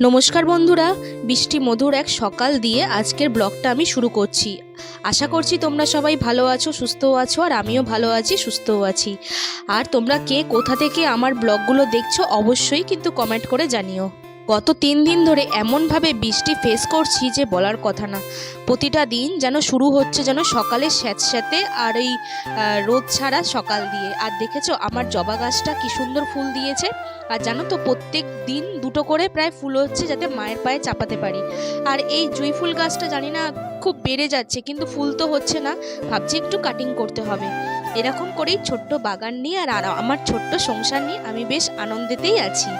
নমস্কার বন্ধুরা, বৃষ্টি মধুর এক সকাল দিয়ে আজকের ব্লগটা আমি শুরু করছি। আশা করছি তোমরা সবাই ভালো আছো, সুস্থও আছো, আর আমিও ভালো আছি, সুস্থও আছি। আর তোমরা কে, কোথা থেকে আমার ব্লগগুলো দেখছ, অবশ্যই কিন্তু কমেন্ট করে জানিও। গত তিন দিন ধরে এমনভাবে বৃষ্টি ফেস করছি যে বলার কথা না। প্রতিটা দিন যেন শুরু হচ্ছে যেন সকালে স্যাঁতস্যাঁতে আর এই রোদ ছাড়া সকাল দিয়ে। আর দেখেছ আমার জবা গাছটা কি সুন্দর ফুল দিয়েছে। আর জানো তো প্রত্যেক দিন দুটো করে প্রায় ফুল হচ্ছে যাতে মায়ের পায়ে চাপাতে পারি। আর এই জুঁই ফুল গাছটা জানি না খুব বেড়ে যাচ্ছে, কিন্তু ফুল তো হচ্ছে না। ভাবছি একটু কাটিং করতে হবে। এরকম করেই ছোট্ট বাগান নিয়ে আর আমার ছোট্ট সংসার নিয়ে আমি বেশ আনন্দেতেই আছি।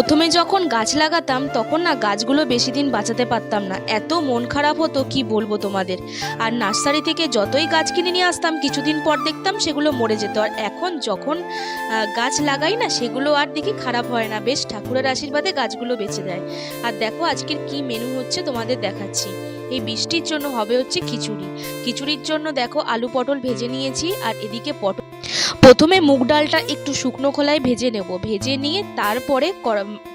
প্রথমে যখন গাছ লাগাতাম, তখন না গাছগুলো বেশি দিন বাঁচাতে পারতাম না। এত মন খারাপ হতো, কি বলব তোমাদের? আর নার্সারি থেকে যতই গাছ কিনে নিয়ে আসতাম, কিছুদিন পর দেখতাম সেগুলো মরে যেত। আর এখন যখন গাছ লাগাই না, সেগুলো আর দেখি খারাপ হয় না। বেশ ঠাকুরের আশীর্বাদে গাছগুলো বেঁচে দেয় আর দেখো আজকের কি মেনু হচ্ছে তোমাদের দেখাচ্ছি। এই বৃষ্টির জন্য হবে হচ্ছে খিচুড়ি। খিচুড়ির জন্য দেখো আলু পটল ভেজে নিয়েছি, আর এদিকে পটল প্রথমে মুগ ডালটা একটু শুকনো খোলায় ভেজে নেব। ভেজে নিয়ে তারপরে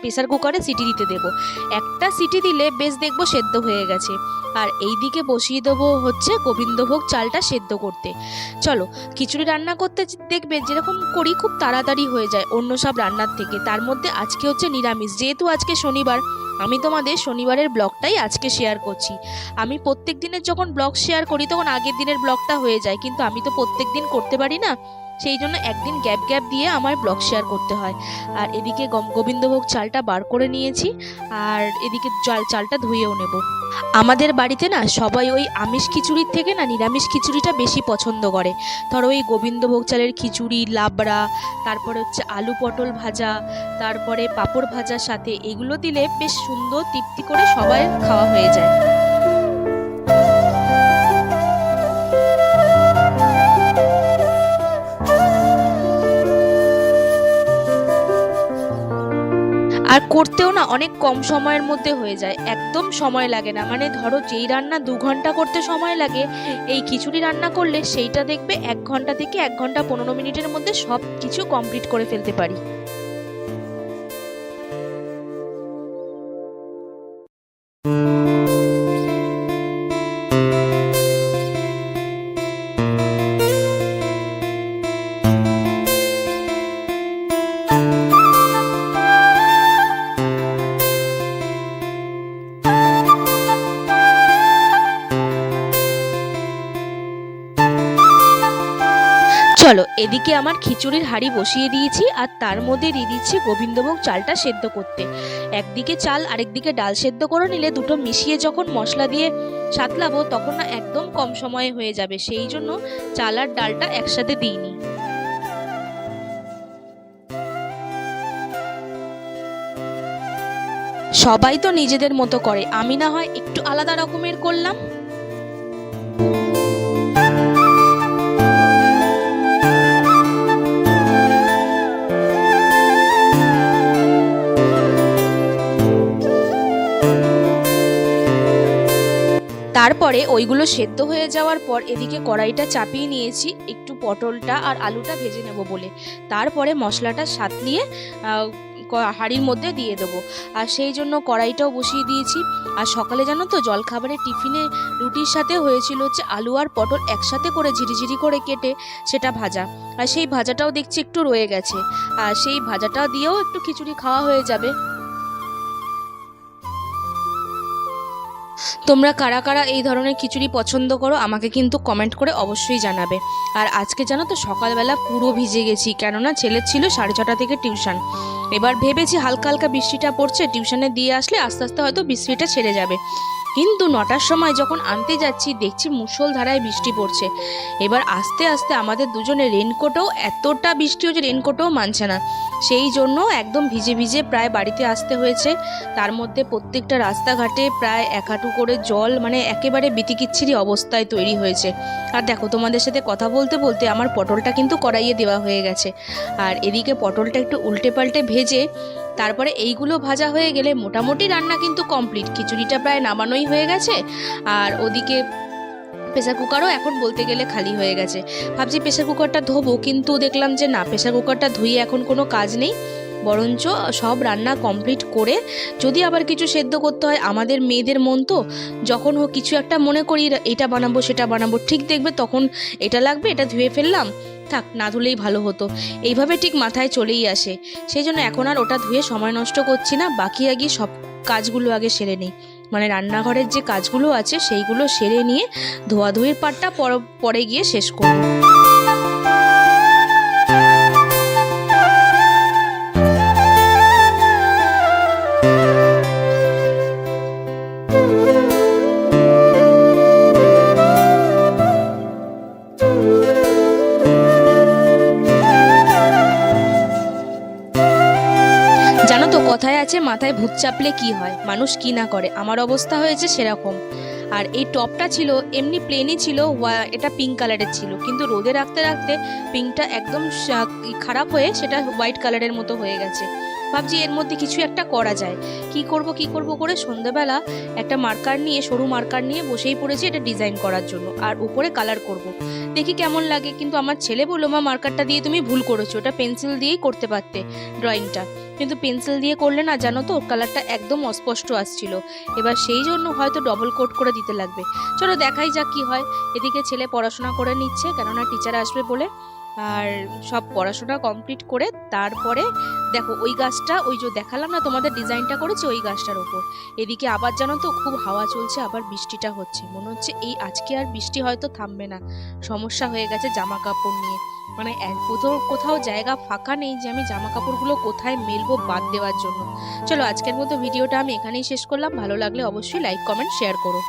প্রেসার কুকারে সিটি দিতে দেব। একটা সিটি দিলে বেশ দেখব সেদ্ধ হয়ে গেছে। আর এই দিকে বসিয়ে দেবো হচ্ছে গোবিন্দভোগ চালটা সেদ্ধ করতে। চলো, খিচুড়ি রান্না করতে দেখবে যেরকম করি খুব তাড়াতাড়ি হয়ে যায় অন্য সব রান্নার থেকে। তার মধ্যে আজকে হচ্ছে নিরামিষ। যেহেতু আজকে শনিবার আমি তোমাদের শনিবারের ব্লগটাই আজকে শেয়ার করছি। আমি প্রত্যেক দিনের যখন ব্লগ শেয়ার করি, তখন আগের দিনের ব্লগটা হয়ে যায়, কিন্তু আমি তো প্রত্যেক দিন করতে পারি না। সেই জন্য একদিন গ্যাপ গ্যাপ দিয়ে আমার ব্লগ শেয়ার করতে হয়। আর এদিকে গোবিন্দভোগ চালটা বার করে নিয়েছি, আর এদিকে চাল চালটা ধুয়েও নেব। আমাদের বাড়িতে না সবাই ওই আমিষ খিচুড়ির থেকে না নিরামিষ খিচুড়িটা বেশি পছন্দ করে। ধরো ওই গোবিন্দভোগ চালের খিচুড়ি, লাবড়া, তারপরে হচ্ছে আলু পটল ভাজা, তারপরে পাঁপড় ভাজার সাথে এগুলো দিলে বেশ সুন্দর, তৃপ্তি করে সবাই খাওয়া হয়ে যায়। আর করতেও না অনেক কম সময়ের মধ্যে হয়ে যায়, একদম সময় লাগে না। মানে ধরো যেই রান্না দু ঘণ্টা করতে সময় লাগে, এই খিচুড়ি রান্না করলে সেইটা দেখবে এক ঘণ্টা থেকে এক ঘণ্টা পনেরো মিনিটের মধ্যে সব কিছু কমপ্লিট করে ফেলতে পারি। চলো, এদিকে আমার খিচুড়ির হাঁড়ি বসিয়ে দিয়েছি আর তার মধ্যে দিয়ে দিচ্ছি গোবিন্দভোগ চালটা সেদ্ধ করতে। একদিকে চাল, আরেকদিকে ডাল সেদ্ধ করে নিলে দুটো মিশিয়ে যখন মশলা দিয়ে সাতলাবো তখন না একদম কম সময়ে হয়ে যাবে, সেই জন্য চাল আর ডালটা একসাথে দিইনি। সবাই তো নিজেদের মতো করে, আমি না হয় একটু আলাদা রকমের করলাম। তারপরে ওইগুলো সেদ্ধ হয়ে যাওয়ার পর এদিকে কড়াইটা চাপিয়ে নিয়েছি, একটু পটলটা আর আলুটা ভেজে নেব বলে। তারপরে মশলাটা সাতলিয়ে হাঁড়ির মধ্যে দিয়ে দেবো। আর সেই জন্য কড়াইটাও বসিয়ে দিয়েছি। আর সকালে জানো তো জলখাবারের টিফিনে রুটির সাথে হয়েছিল হচ্ছে আলু আর পটল একসাথে করে ঝিরিঝিরি করে কেটে সেটা ভাজা। আর সেই ভাজাটাও দেখছি একটু রয়ে গেছে। আর সেই ভাজাটা দিয়েও একটু খিচুড়ি খাওয়া হয়ে যাবে। তোমরা কারা কারা এই ধরনের খিচুড়ি পছন্দ করো, আমাকে কিন্তু কমেন্ট করে অবশ্যই জানাবে। আর আজকে জানো তো সকালবেলা পুরো ভিজে গেছি, কেননা ছেলের ছিল সাড়ে ছটা থেকে টিউশন। এবার ভেবেছি হালকা হালকা বৃষ্টিটা পড়ছে, টিউশনে দিয়ে আসলে আস্তে আস্তে হয়তো বৃষ্টিটা ছেড়ে যাবে। কিন্তু নটার সময় যখন আনতে যাচ্ছি, দেখছি মুষলধারায় বৃষ্টি পড়ছে। এবার আস্তে আস্তে আমাদের দুজনে রেনকোটও এতটা বৃষ্টি হচ্ছে রেনকোটও মানছে না। সেই জন্য একদম ভিজে ভিজে প্রায় বাড়িতে আসতে হয়েছে। তার মধ্যে প্রত্যেকটা রাস্তাঘাটে প্রায় এক হাঁটু করে জল মানে একেবারে বিতিকিচ্ছিরি অবস্থায় তৈরি হয়েছে। আর দেখো, তোমাদের সাথে কথা বলতে বলতে আমার পটলটা কিন্তু কড়াইয়ে দেওয়া হয়ে গেছে। আর এদিকে পটলটা একটু উল্টে পাল্টে ভেজে তারপরে এইগুলো ভাজা হয়ে গেলে মোটামুটি রান্না কিন্তু কমপ্লিট। খিচুড়িটা প্রায় নামানোই হয়ে গেছে। আর ওদিকে প্রেসার কুকারও এখন বলতে গেলে খালি হয়ে গেছে। ভাবছি প্রেসার কুকারটা ধোবো, কিন্তু দেখলাম যে না, প্রেসার কুকারটা ধুয়ে এখন কোনো কাজ নেই। বরঞ্চ সব রান্না কমপ্লিট করে যদি আবার কিছু সেদ্ধ করতে হয়, আমাদের মেয়েদের মন তো, যখন হোক কিছু একটা মনে করি, এটা বানাবো, সেটা বানাবো, ঠিক দেখবে তখন এটা লাগবে, এটা ধুয়ে ফেললাম। থাক, না ধুলেই ভালো হতো। এইভাবে ঠিক মাথায় চলেই আসে। সেই জন্য এখন আর ওটা ধুয়ে সময় নষ্ট করছি না, বাকি আগে সব কাজগুলো আগে সেরে নিই। মানে রান্নাঘরের যে কাজগুলো আছে, সেইগুলো সেরে নিয়ে ধোয়াধুয়ির পাটটা পর- গিয়ে শেষ করব। আছে মাথায় ভূত চাপলে কি হয়? মানুষ কি না করে? আমার অবস্থা হয়েছে সেরকম। আর এই টপটা ছিল, এমনি প্লেনই ছিল এটা পিঙ্ক কালারের ছিল। কিন্তু রোদে রাখতে রাখতে পিঙ্কটা একদম খারাপ হয়ে সেটা হোয়াইট কালারের মতো হয়ে গেছে। ভাবছি এর মধ্যে কিছু একটা করা যায়। কি করব কি করব করে সন্ধ্যাবেলা একটা মার্কার নিয়ে, সরু মার্কার নিয়ে বসেই পড়েছি এটা ডিজাইন করার জন্য। আর উপরে কালার করব। দেখি কেমন লাগে, কিন্তু আমার ছেলে বলল, মা মার্কারটা দিয়ে তুমি ভুল করেছ। ওটা পেন্সিল দিয়েই করতে পারতে ড্রয়িংটা কিন্তু পেন্সিল দিয়ে করলে না, জানো তো কালারটা একদম অস্পষ্ট আসছিল। এবার সেই জন্য হয়তো ডবল কোট করে দিতে লাগবে। চলো দেখাই যাক কি হয়। এদিকে ছেলে পড়াশোনা করে নিচ্ছে, কেননা টিচার আসবে বলে। আর সব পড়াশোনা কমপ্লিট করে তারপরে দেখো ওই গাছটা, ওই যে দেখালাম না তোমাদের ডিজাইনটা করেছে, ওই গাছটার ওপর। এদিকে আবার জানো তো খুব হাওয়া চলছে, আবার বৃষ্টিটা হচ্ছে। মনে হচ্ছে এই আজকে আর বৃষ্টি হয়তো থামবে না। সমস্যা হয়ে গেছে জামা কাপড় নিয়ে। মানে কোথাও কোথাও জায়গা ফাঁকা নেই যে আমি জামা কাপড়গুলো কোথায় মেলবো বাদ দেওয়ার জন্য। চলো আজকের মতো ভিডিওটা আমি এখানেই শেষ করলাম। ভালো লাগলে অবশ্যই লাইক কমেন্ট শেয়ার করো।